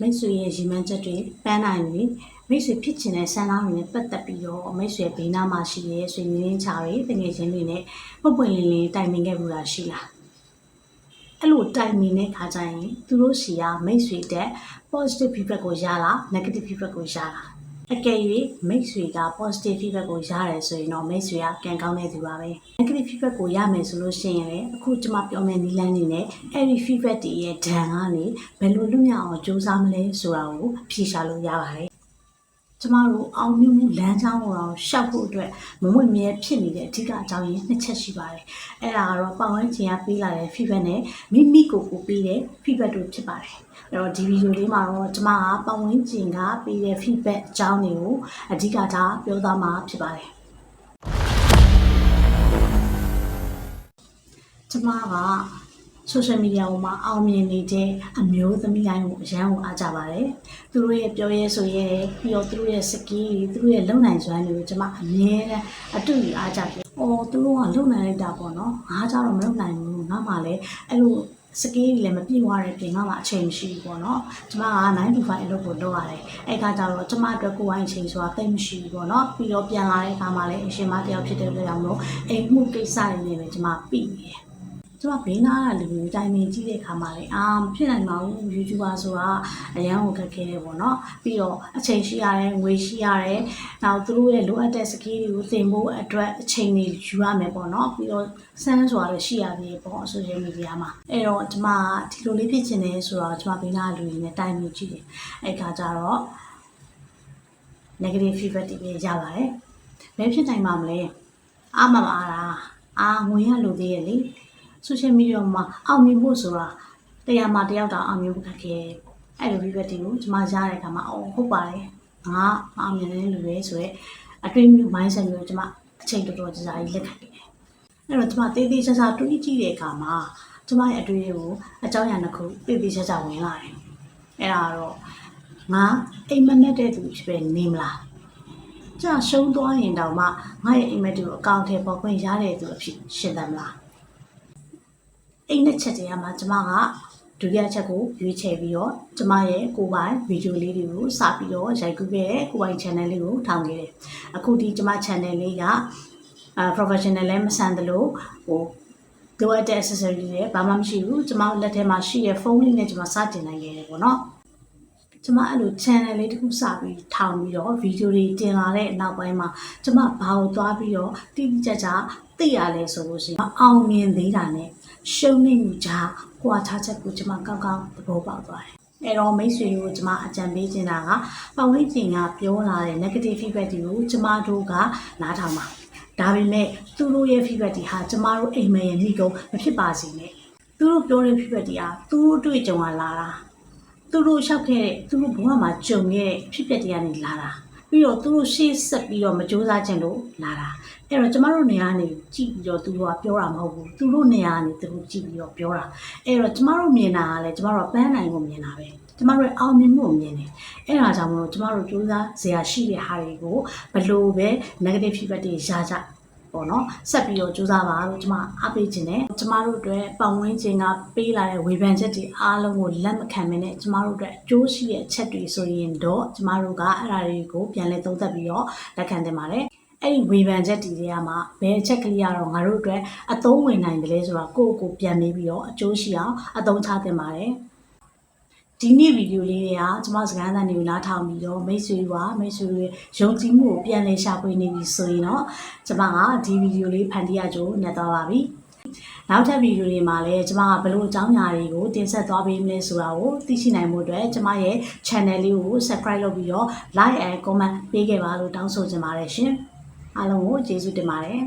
မိတ်ဆွေရဲ့ရည်မှန်းချက်တွေပန်းနိုင်တွေမိတ်ဆွေဖြစ်ချင်တဲ့ဆန္ဒတွေနဲ့ပတ်သက်ပြီးတော့မိတ်ဆွေဘေးနားမှာရှိတဲ့ဆွေမျိုးရင်းချာတွေတငယ်ချင်းတွေနဲ့ပုတ်ပွင့်လင်းလင်းတိုင်ပင်ခဲ့ဘူးလားရှိလားအဲ့လိုတိုင်ပင်တဲ့ခါကျရင်သူတို့စီကမိတ်ဆွေတဲ့ positive feedback ကိုရလား negative feedback ကိုရလား အကယ်၍မိတ်ဆွေက positive feedback ကိုရတယ်ဆိုရင်တော့မိတ်ဆွေကကံကောင်းတဲ့သူပါပဲ negative feedback ကိုရမယ်ဆိုလို့ရှိရင်လည်းအခုကျွန်မပြောမယ့်နီလန်းနေနဲ့အဲ့ဒီ feedback တွေရဲ့ဒဏ်ကနေဘယ်လိုလွတ်မြောက်အောင်ကြိုးစားမလဲဆိုတာကိုဖြေရှာလို့ရပါတယ် ကျမတို့အောင်မြင်မှုလမ်းကြောင်းကိုတော့ရှောက်ဖို့အတွက်မမွေမြဲဖြစ်နေတဲ့အဓိကအကြောင်းရင်းနှစ်ချက်ရှိပါတယ်။အဲ့ဒါကတော့ပတ်ဝန်းကျင်ကပေးလာတဲ့ feedback နဲ့မိမိကိုယ်ကိုပေးတဲ့ feedback တို့ဖြစ်ပါတယ်။အဲ့တော့ဒီဗီဒီယိုလေးမှာတော့ကျမကပတ်ဝန်းကျင်ကပေးတဲ့ feedback အကြောင်းတွေကိုအဓိကထားပြောသားမှာဖြစ်ပါတယ်။ကျမက social media ပေါ်မှာအောင်မြင်နေတဲ့အမျိုးသမီးတိုင်းကိုအရန်ကိုအားကြပါတယ်။သူတို့ရဲ့ပြောရဲဆိုရဲပြီးတော့သူတို့ရဲ့ skill တွေသူတို့ရဲ့လုံနိုင်စွမ်းတွေကိုကျွန်မအမြဲတမ်းအတူတူအားကြတယ်။အော်သူတို့ကလုံနိုင်လိုက်တာပေါ့နော်။ငါကြတော့မလုံနိုင်ဘူး။ငါမှလည်းအဲ့လို skill တွေလည်းမပြည့်ဝတဲ့ပြင်ငါမှအချိန်မရှိဘူးပေါ့နော်။ကျွန်မက9 to 5အလုပ်ကိုလုပ်ရတယ်။အဲ့ခါကျတော့ကျွန်မအတွက်ကိုယ်ပိုင်အချိန်ဆိုတာတိတ်မရှိဘူးပေါ့နော်။ပြီးတော့ပြန်လာတဲ့အခါမှာလည်းအရှင်မတယောက်ဖြစ်တဲ့အတွက်ကြောင့်မလို့အိမ်မှုကိစ္စတွေနဲ့ပဲကျွန်မပြီးနေတယ်။ ကျမဘေးနားကလူတွေတိုင်ပင်ကြည့်တဲ့အခါမှာလေအာမဖြစ်နိုင်ပါဘူး YouTuber ဆိုတာအရန်ကိုခက်ခဲတယ်ပေါ့နော်ပြီးတော့အချိန်ရှိရတယ်ငွေရှိရတယ်နောက်သူတို့ရဲ့လိုအပ်တဲ့ skill တွေကိုသင်ဖို့အတွက်အချိန်တွေယူရမယ်ပေါ့နော်ပြီးတော့စမ်းဆိုတာလည်းရှိရသေးတယ်ပေါ့ social media မှာအဲ့တော့ကျမဒီလိုလေးဖြစ်ချင်တယ်ဆိုတော့ကျမဘေးနားကလူတွေနဲ့တိုင်ပင်ကြည့်တယ်အဲ့ခါကျတော့ negative feedback တွေပဲရပါတယ်ဘယ်ဖြစ်နိုင်မှာမလဲအာမမအားတာအာငွေရလိုသေးရဲ့လေ social media မှာအောင်မြင်ဖို့ဆိုတာတရားမှာတယောက်တောင်အောင်မြင်ဖို့ခက်ခဲအဲ့လို feedback တွေကိုကျွန်မရတဲ့အခါမှာအော်ဟုတ်ပါတယ်ငါမအောင်မြင်တဲ့လူတွေဆိုရဲအတွေ့အကြုံ mindset မျိုးကျွန်မအချိန်တော်တော်ကြာကြာကြီးလက်ခံခဲ့တယ်အဲ့တော့ကျွန်မတေးသေးချာချာတွေးကြည့်တဲ့အခါမှာကျွန်မရဲ့အတွေ့အကြုံကိုအကြောင်းအရာတစ်ခုတေးသေးချာချာဝင်လာတယ်အဲ့ဒါတော့ငါအိမ်မက်တဲ့သူဖြစ်ပဲနေမလားကြာရှုံးသွားရင်တောင်မှငါရဲ့အိမ်မက်တွေကိုအကောင့်ထဲပေါ်ခွင့်ရတဲ့သူအဖြစ်ရှင်းတယ်မလား အိမ်နဲ့ချက်တရားမှာကျမကဒုတိယချက်ကိုရွေးချယ်ပြီးတော့ကျမရဲ့ကိုယ်ပိုင်ဗီဒီယိုလေးတွေကိုစပြီးတော့ရိုက်ကူးခဲ့တဲ့ကိုယ်ပိုင် channel လေးကိုထောင်ခဲ့တယ်။အခုဒီကျမ channel လေးကအာ professional လည်းမဆန်သလိုဟိုလိုအပ်တဲ့ accessory တွေဘာမှမရှိဘူးကျမလက်ထဲမှာရှိတဲ့ဖုန်းလေးနဲ့ကျမစတင်နိုင်ခဲ့တယ်ပေါ့နော်။ကျမအဲ့လို channel လေးတစ်ခုစပြီးထောင်ပြီးတော့ဗီဒီယိုတွေတင်လာတဲ့နောက်ပိုင်းမှာကျမဘာကိုသွားပြီးတော့တိတိကျကျသိရလဲဆိုလို့ရှိရင်မအောင်မြင်သေးတာနဲ့ ရှုံးနေမှုကြားကွာခြားချက်ကိုကျမကောက်ကောက်သဘောပေါက်သွားတယ်။အဲတော့မိတ်ဆွေကိုကျမအကြံပေးချင်တာကပတ်ဝန်းကျင်ကပြောလာတဲ့ negative feedback တွေကိုကျမတို့ကနားထောင်ပါဒါပေမဲ့သူတို့ရဲ့ feedback တွေဟာကျမတို့အိမ်မက်ရဲ့နှိကုံမဖြစ်ပါစေနဲ့သူတို့ပြောတဲ့ feedback တွေဟာသူတို့အတွေ့အကြုံကလာတာသူတို့လျှောက်ခဲ့တဲ့သူတို့ဘဝမှာကြုံခဲ့တဲ့အဖြစ်အပျက်တွေကနေလာတာ ပြီးတော့သူတို့ရှေ့ဆက်ပြီးတော့မကြိုးစားခြင်းလို့လာတာအဲ့တော့ကျမတို့နေရာကနေကြည့်ပြီးတော့သူတို့ကပြောတာမဟုတ်ဘူးသူတို့နေရာကနေသူတို့ကြည့်ပြီးတော့ပြောတာအဲ့တော့ကျမတို့မြင်တာကလည်းကျမတို့ကပန်းနိုင်ကိုမြင်တာပဲကျမတို့ရဲ့အောင်မြင်မှုကိုမြင်တယ်အဲ့ဒါကြောင့်မလို့ကျမတို့ကြိုးစားစရာရှိတဲ့ဟာတွေကိုဘလို့ပဲ negative feedback တွေရကြ ပေါ့နော်ဆက်ပြီးတော့ကြိုးစားပါလို့ကျွန်မအားပေးခြင်းနဲ့ကျမတို့အတွက်ပတ်ဝန်းကျင်ကပေးလာတဲ့ဝေဖန်ချက်တွေအားလုံးကိုလက်မခံမနဲ့ကျမတို့အတွက်အကျိုးရှိတဲ့အချက်တွေဆိုရင်တော့ကျမတို့ကအဲ့ဒါတွေကိုပြန်လည်သုံးသပ်ပြီးတော့လက်ခံတင်ပါတယ်အဲ့ဒီဝေဖန်ချက်တွေတွေကမှဘယ်အချက်ကလေးကတော့ငါတို့အတွက်အသုံးဝင်နိုင်တယ်လဲဆိုတော့ကိုယ့်ကိုယ်ပြန်နေပြီးတော့အကျိုးရှိအောင်အသုံးချတင်ပါတယ် ဒီနေ့ဗီဒီယိုလေးတွေကကျွန်မစကားသံတွေကိုနားထောင်ပြီးတော့မိတ်ဆွေကမိတ်ဆွေတွေယုံကြည်မှုကိုပြန်လည်ရှာဖွေနေပြီဆိုရင်တော့ကျွန်မကဒီဗီဒီယိုလေးဖန်တီးရကြိုးနဲ့သွားပါပြီနောက်ထပ်ဗီဒီယိုတွေမှာလည်းကျွန်မကဘယ်လိုအကြောင်းအရာတွေကိုတင်ဆက်သွားပေးမလဲဆိုတာကိုသိရှိနိုင်မှုအတွက်ကျွန်မရဲ့ channel လေးကို subscribe လုပ်ပြီးတော့ like and comment ပေးခဲ့ပါလို့တောင်းဆိုချင်ပါတယ်ရှင်အားလုံးကိုကျေးဇူးတင်ပါတယ်